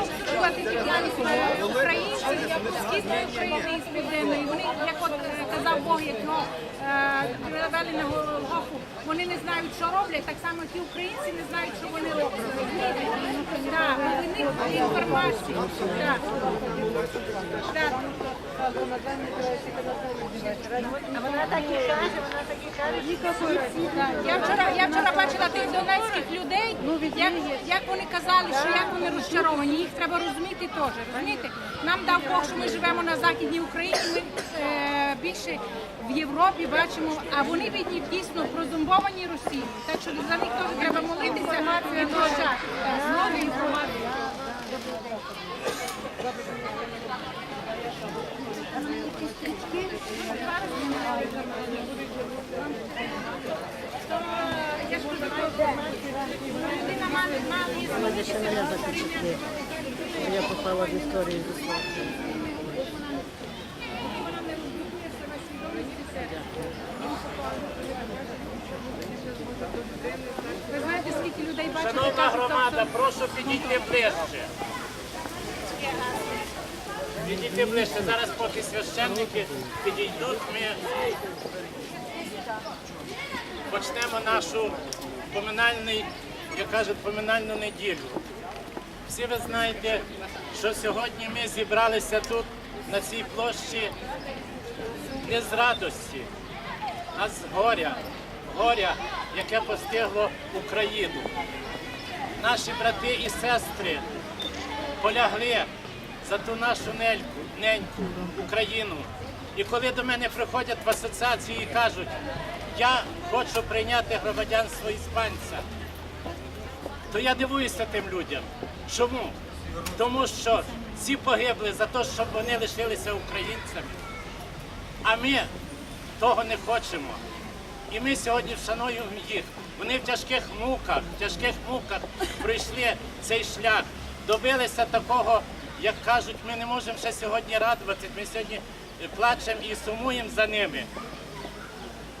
обслуговувати діяльність українців, східної України і південної. Вони, як от е, казав Бог, як його передали на Голгофу, вони не знають, що роблять, так само ті українці не знають, що вони роблять. Так, у них інформації. Так. Вона так і каже, вона так і каже. Я вчора, я вчора бачила тих донецьких людей, як, як вони казали, що як вони розчаровані. Їх треба розуміти теж. Розумієте? Нам дав Бог, що ми живемо на західній Україні. Ми е, більше в Європі бачимо, а вони бідні дійсно прозумбовані Росією. Так що за них теж треба молитися і прощати. Знову інформація. Я ж кажу, змінитися. Я попала в історію зі свого. Ви знаєте, скільки людей бачили? Шановна кажуть, громада, тобто, прошу підійти ближче. Підійти ближче. Зараз поки священники підійдуть, ми почнемо нашу поминальний, як кажуть, поминальну неділю. Всі ви знаєте, що сьогодні ми зібралися тут, на цій площі, не з радості, а з горя, горя, яке постигло Україну. Наші брати і сестри полягли за ту нашу нельку, неньку Україну. І коли до мене приходять в асоціації і кажуть, я хочу прийняти громадянство іспанця, то я дивуюся тим людям. Чому? Тому що ці погибли за те, щоб вони лишилися українцями. А ми того не хочемо. І ми сьогодні вшануємо їх. Вони в тяжких муках, в тяжких муках пройшли цей шлях, добилися такого, як кажуть, ми не можемо ще сьогодні радуватися. Ми сьогодні е, плачемо і сумуємо за ними.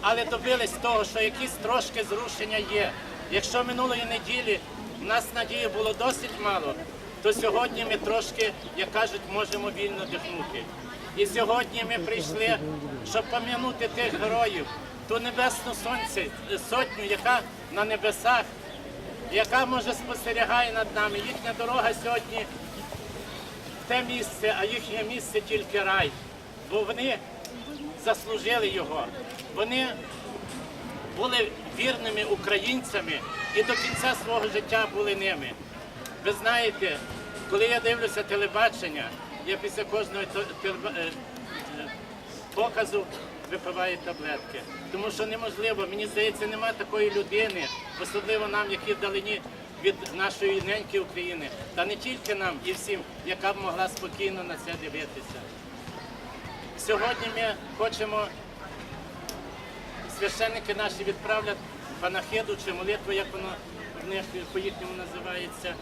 Але добились того, що якісь трошки зрушення є. Якщо минулої неділі в нас надії було досить мало, то сьогодні ми трошки, як кажуть, можемо вільно дихнути. І сьогодні ми прийшли, щоб пам'янути тих героїв, ту небесну сонце, сотню, яка на небесах, яка може спостерігає над нами. Їхня дорога сьогодні в те місце, а їхнє місце тільки рай. Бо вони заслужили його. Вони були вірними українцями і до кінця свого життя були ними. Ви знаєте, коли я дивлюся телебачення, я після кожного то- телеба- е, е, показу випиваю таблетки. Тому що неможливо, мені здається, немає такої людини, особливо нам, які вдалині від нашої неньки України, та не тільки нам і всім, яка б могла спокійно на це дивитися. Сьогодні ми хочемо священники наші відправлять панахиду чи молитву, як воно в них по-їхньому називається.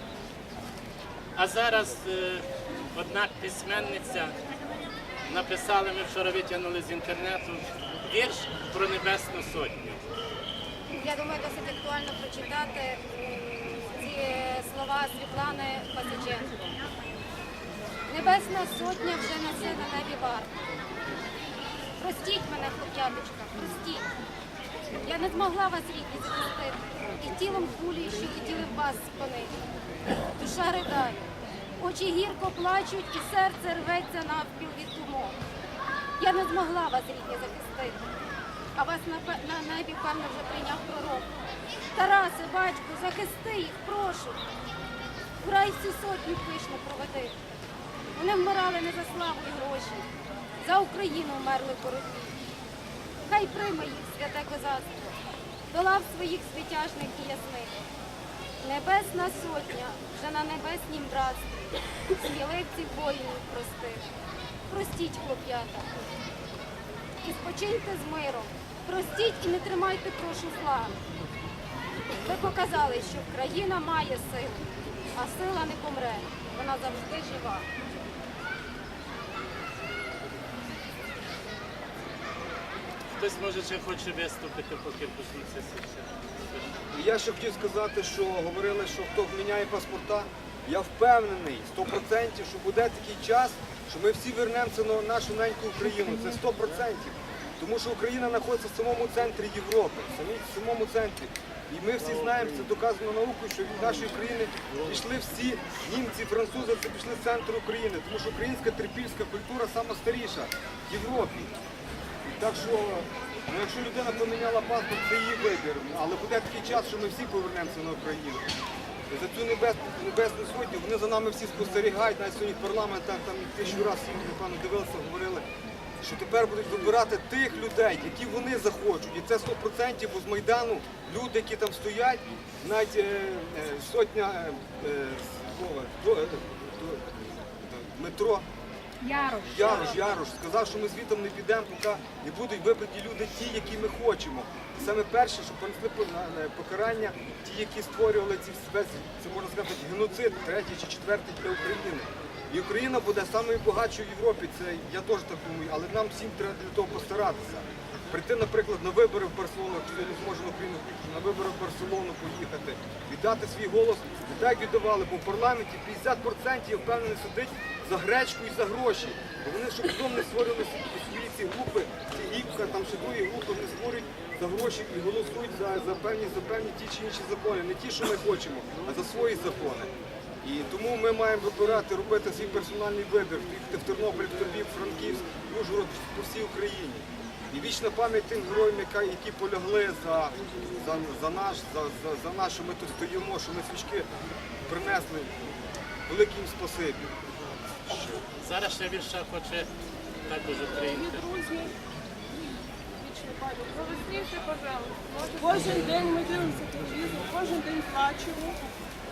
А зараз е, одна письменниця написала, ми вчора витягнули з інтернету вірш про Небесну Сотню. Я думаю, досить актуально прочитати ці слова Світлани Пасіченко. Небесна сотня вже несе на небі варто. Простіть мене, хлоп'яточка, простіть. Я не змогла вас рідні захистити. І тілом кулі, що хотіли в вас спинити. Душа ридає, очі гірко плачуть, і серце рветься навпіл від. Я не змогла вас рідні захистити. А вас на, на небі, певно, вже прийняв пророк. Тарасе, батьку, захисти їх, прошу. В всю сотню пишно проведи. Вони вмирали не за славу і гроші, за Україну вмерли в боротьбі. Хай прийме їх святе козацтво, до лав своїх світяжних і ясних. Небесна сотня вже на небеснім братстві, сміливців воїнів простих. Простіть, хлоп'ята, і спочиньте з миром. Простіть і не тримайте, прошу зла. Ви показали, що країна має силу, а сила не помре. Вона завжди жива. Хтось може ще хоче виступити, поки почнуться священники. Я ще хотів сказати, що говорили, що хто міняє паспорта, Я впевнений 100%, що буде такий час, що ми всі вернемося на нашу неньку Україну. Це 100%. Тому що Україна знаходиться в самому центрі Європи, в самому центрі. І ми всі знаємо, це доказано наукою, що від нашої країни пішли всі німці, французи, це пішли з центру України, тому що українська трипільська культура сама старіша в Європі. Так що, ну, якщо людина поміняла паспорт, це її вибір. Але буде такий час, що ми всі повернемося на Україну. За цю небес, небесну сотню вони за нами всі спостерігають, навіть сьогодні в парламентах там тисячу разів, напевно, дивилися, говорили, що тепер будуть вибирати тих людей, які вони захочуть. І це 100%, бо з Майдану люди, які там стоять, навіть е, е, сотня е, е, е, до- Дмитро. Ярош. Ярош, Ярош сказав, що ми звітом не підемо, поки не будуть вибрані люди ті, які ми хочемо. Саме перше, що понесли покарання, ті, які створювали ці спец, це можна сказати, геноцид, третій чи четвертий для України. І Україна буде самою багатшою в Європі. Це я теж так думаю, але нам всім треба для того постаратися. Прийти, наприклад, на вибори в Барселону, якщо не зможу на Україну на вибори в Барселону поїхати, віддати свій голос, не так віддавали, бо в парламенті 50% я впевнений сидить за гречку і за гроші. Бо вони щоб потім не створювали свої ці групи, ці гіпка, там ще другі групи, вони створюють за гроші і голосують за, за певні за певні ті чи інші закони. Не ті, що ми хочемо, а за свої закони. І тому ми маємо вибирати, робити свій персональний вибір в Тернопіль, в Тобі, Франківськ, Ужгород, по всій Україні. І вічна пам'ять тим героям, яка- які полягли за, за, за наш, за, за, за нас, що ми тут стоїмо, що ми свічки принесли. Велике їм спасибі. Зараз ще вірша хоче також українська. Голосніше, пожалуйста. Кожен день ми дивимося телевізор, кожен день плачемо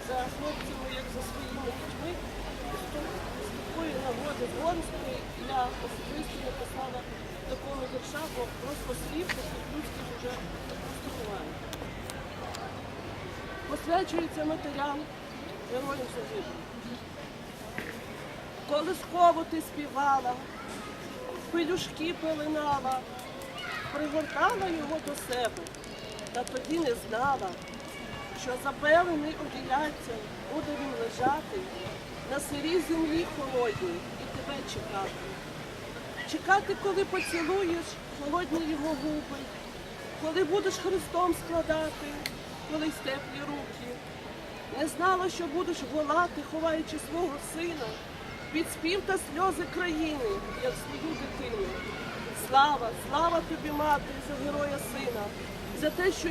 за хлопцями, як за своїми дітьми. Такої нагоди Горської я особисто написала такого вірша, бо просто слів людських вже просто. Посвячується матерям, героям загиблих. Колискову ти співала, пелюшки пеленала, пригортала його до себе, та тоді не знала, що запелений оділяться буде він лежати на сирій землі холодній і тебе чекати. Чекати, коли поцілуєш холодні його губи, коли будеш Христом складати, колись теплі руки. Не знала, що будеш волати, ховаючи свого сина, під спів та сльози країни, як свою дитину. Слава, слава тобі, мати, за героя сина, за те, що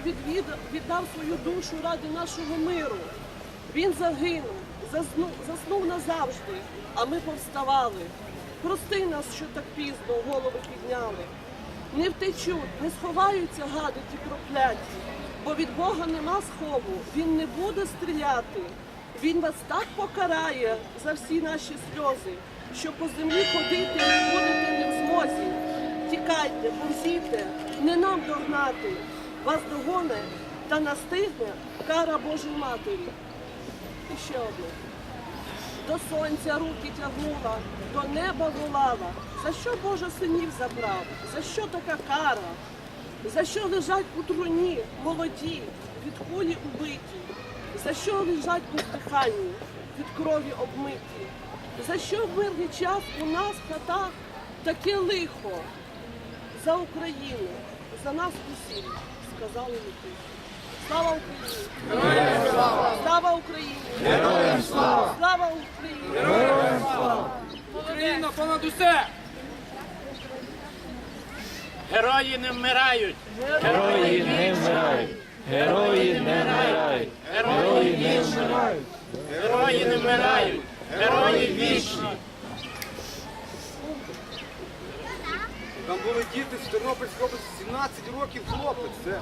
віддав свою душу ради нашого миру. Він загинув, заснув, заснув назавжди, а ми повставали. Прости нас, що так пізно голови підняли. Не втечуть, не сховаються гади ті прокляті, бо від Бога нема схову, він не буде стріляти. Він вас так покарає за всі наші сльози, що по землі ходити не будете не в змозі. Тікайте, повзійте, не нам догнати. Вас догоне та настигне кара Божої Матері. І ще одне. До сонця руки тягнула, до неба волала. За що Боже синів забрав? За що така кара? За що лежать у труні молоді, від кулі убиті? За що лежать у диханні, від крові обмиті? За що в мирний час у нас в хатах таке лихо? За Україну, за нас усіх, сказали лихо. Слава Україні! Слава Україні! Героям слава! Слава Україні! Героям слава! Україна понад усе! Герої не вмирають! Герої не вмирають! Герої не вмирають! Герої вічні! Герої не вмирають! Герої вічні! Були діти з Тернопільської області, 17 років хлопець. Це,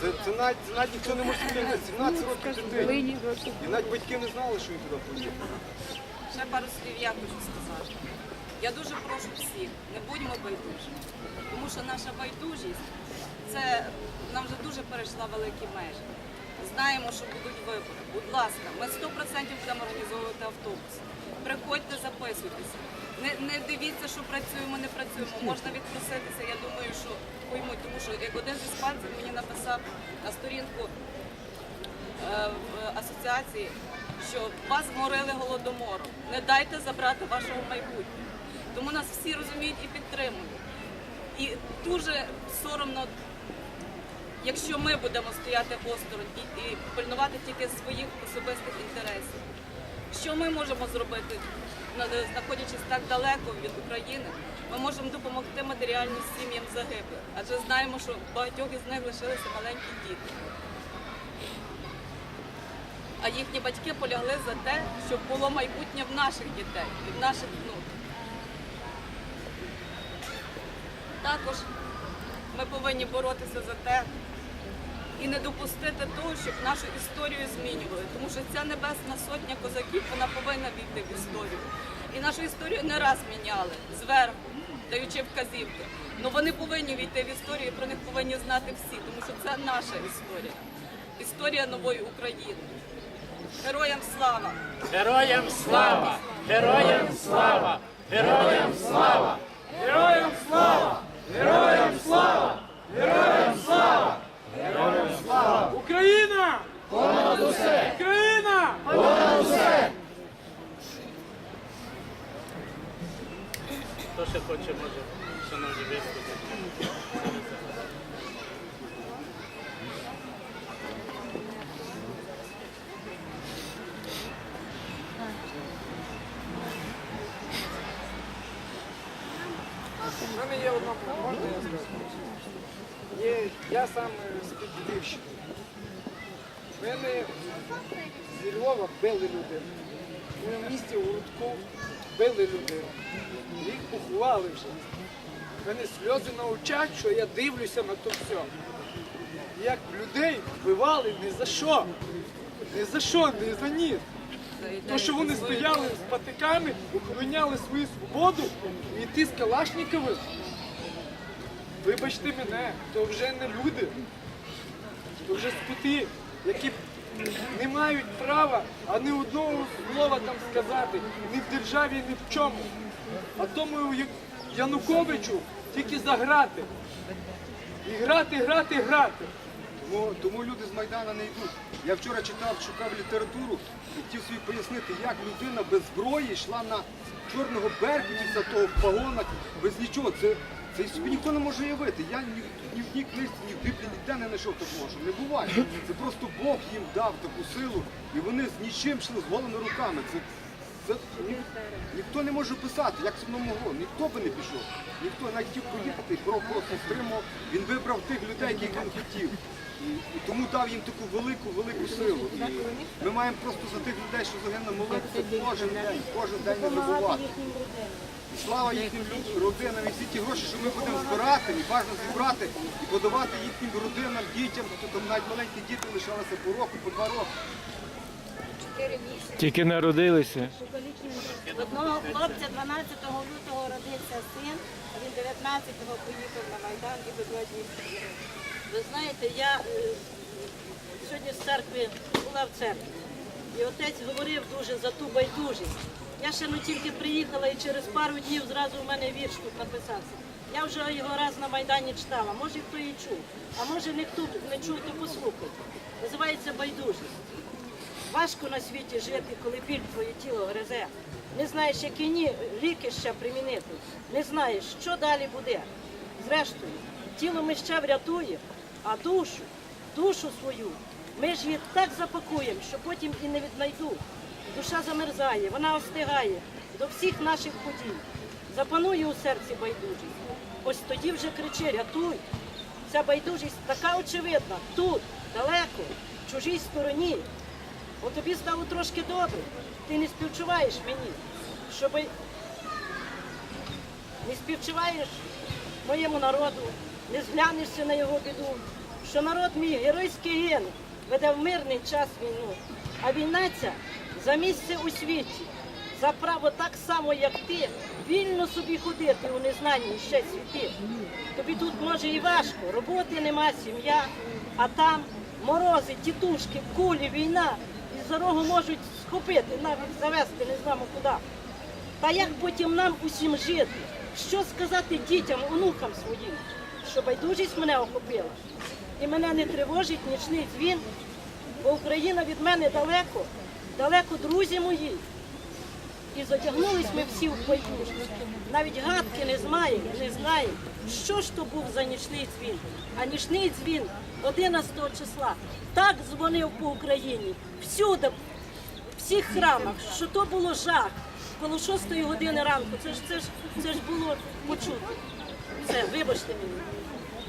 це, це, навіть, це навіть ніхто не може сприйняти. 17 років дитині. І навіть батьки не знали, що він туди поїхав. Ще пару слів я хочу сказати. Я дуже прошу всіх, не будьмо байдужі, тому що наша байдужість це нам вже дуже перейшла великі межі. Знаємо, що будуть вибори. Будь ласка, ми 100% будемо організовувати автобус. Приходьте, записуйтеся. Не, не дивіться, що працюємо, не працюємо. Можна відпроситися. Я думаю, що поймуть, тому що як один з іспанців мені написав на сторінку в асоціації, що вас зморили голодомором. Не дайте забрати вашого майбутнього. Тому нас всі розуміють і підтримують. І дуже соромно, якщо ми будемо стояти осторонь і, і пильнувати тільки своїх особистих інтересів. Що ми можемо зробити, знаходячись так далеко від України? Ми можемо допомогти матеріально сім'ям загиблих, адже знаємо, що багатьох із них лишилися маленькі діти. А їхні батьки полягли за те, щоб було майбутнє в наших дітей, в наших внуків. Також ми повинні боротися за те і не допустити того, щоб нашу історію змінювали. Тому що ця небесна сотня козаків вона повинна війти в історію. І нашу історію не раз міняли зверху, даючи вказівки. Але вони повинні війти в історію, і про них повинні знати всі, тому що це наша історія. Історія нової України. Героям слава! Героям слава! Героям слава! Героям слава! Героям слава! Героям слава! Героям слава! Героям слава! Україна! Понад усе! Україна! Понад усе! Хто ще хоче, може, шановні виступити? У мене є одна можна я скажу? Є, я сам е, Підгірщини. Мене зі Львова били людину. У моєму місті у били людину. Їх поховали вже. У мене сльози на очах, що я дивлюся на то все. Як людей вбивали ні за що. Ні за що, ні за ніс. То, що вони стояли з патиками, охороняли свою свободу і йти з Калашниковим. Вибачте мене, то вже не люди, вже скоти, які не мають права ані одного слова там сказати, ні в державі, ні в чому. А тому Януковичу тільки заграти. І грати, грати, грати. Тому, тому люди з Майдана не йдуть. Я вчора читав, шукав літературу, хотів собі пояснити, як людина без зброї йшла на чорного беркутівця того в погонах, без нічого. Це, це собі ніхто не може уявити. Я ні, ні в одній книжці, ні в Біблії ніде не знайшов такого, що не буває. Це просто Бог їм дав таку силу, і вони з нічим йшли з голими руками. Це, це ні, ніхто не може писати, як це воно могло. Ніхто би не пішов. Ніхто навіть хотів поїхати, кров просто стримав. Він вибрав тих людей, яких він хотів. І, і тому дав їм таку велику, велику силу. І ми маємо просто за тих людей, що загинули, молитися кожен день, кожен день не забувати. Слава їхнім родинам, і всі ті гроші, що ми будемо збирати, і важливо зібрати і подавати їхнім родинам, дітям, то там навіть маленькі діти лишалися по року, по два роки. Тільки народилися. Одного хлопця 12 лютого родився син, а він 19-го поїхав на Майдан і до два дні. Ви знаєте, я е, сьогодні з церкви була в церкві, і отець говорив дуже за ту байдужість. Я ще ну тільки приїхала і через пару днів зразу у мене вірш тут написався. Я вже його раз на Майдані читала, може хто і чув, а може ніхто не чув, то послухайте. Називається байдужість. Важко на світі жити, коли біль твоє тіло гризе. Не знаєш, які ні ліки ще примінити. Не знаєш, що далі буде. Зрештою, тіло ми ще врятуємо, а душу, душу свою, ми ж її так запакуємо, що потім і не віднайду. Душа замерзає, вона остигає до всіх наших подій. Запанує у серці байдужість. Ось тоді вже кричи, рятуй. Ця байдужість така очевидна, тут, далеко, в чужій стороні. От тобі стало трошки добре. Ти не співчуваєш мені, щоби не співчуваєш моєму народу, не зглянешся на його біду, що народ мій геройський ген веде в мирний час війну, а війна ця за місце у світі, за право так само, як ти, вільно собі ходити у незнанні ще світи. Тобі тут може і важко, роботи нема, сім'я, а там морози, тітушки, кулі, війна. І за рогу можуть схопити, навіть завести не знамо куди. Та як потім нам усім жити? Що сказати дітям, онукам своїм, що байдужість мене охопила? І мене не тривожить нічний дзвін, бо Україна від мене далеко, далеко друзі мої. І задягнулись ми всі в байдужість. Навіть гадки не знаємо, не знаємо, що ж то був за нічний дзвін. А нічний дзвін 11 числа так дзвонив по Україні, всюди, в всіх храмах, що то було жах. Коло 6 години ранку. Це ж це ж це ж було почути. Все, вибачте мені.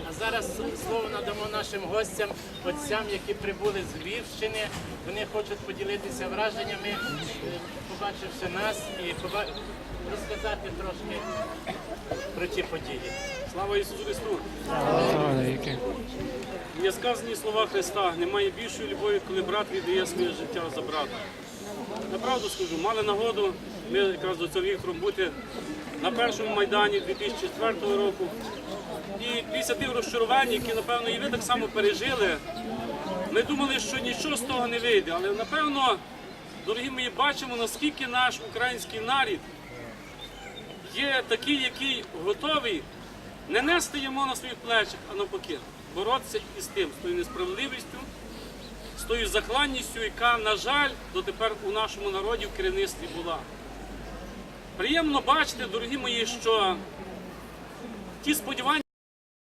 А зараз слово надамо нашим гостям, отцям, які прибули з Львівщини. Вони хочуть поділитися враженнями, е, побачивши нас і розказати трошки про ті події. Слава Ісусу Христу! Є сказані слова Христа, немає більшої любові, коли брат віддає своє життя за брата. Направду скажу, мали нагоду ми якраз до цього віктором бути на першому майдані 2004 року. Після тих розчарувань, які, напевно, і ви так само пережили, ми думали, що нічого з того не вийде. Але напевно, дорогі мої, бачимо, наскільки наш український нарід є такий, який готовий не нести йому на своїх плечах, а навпаки, боротися із тим, з тою несправедливістю, з тою захланністю, яка, на жаль, дотепер у нашому народі в керівництві була. Приємно бачити, дорогі мої, що ті сподівання.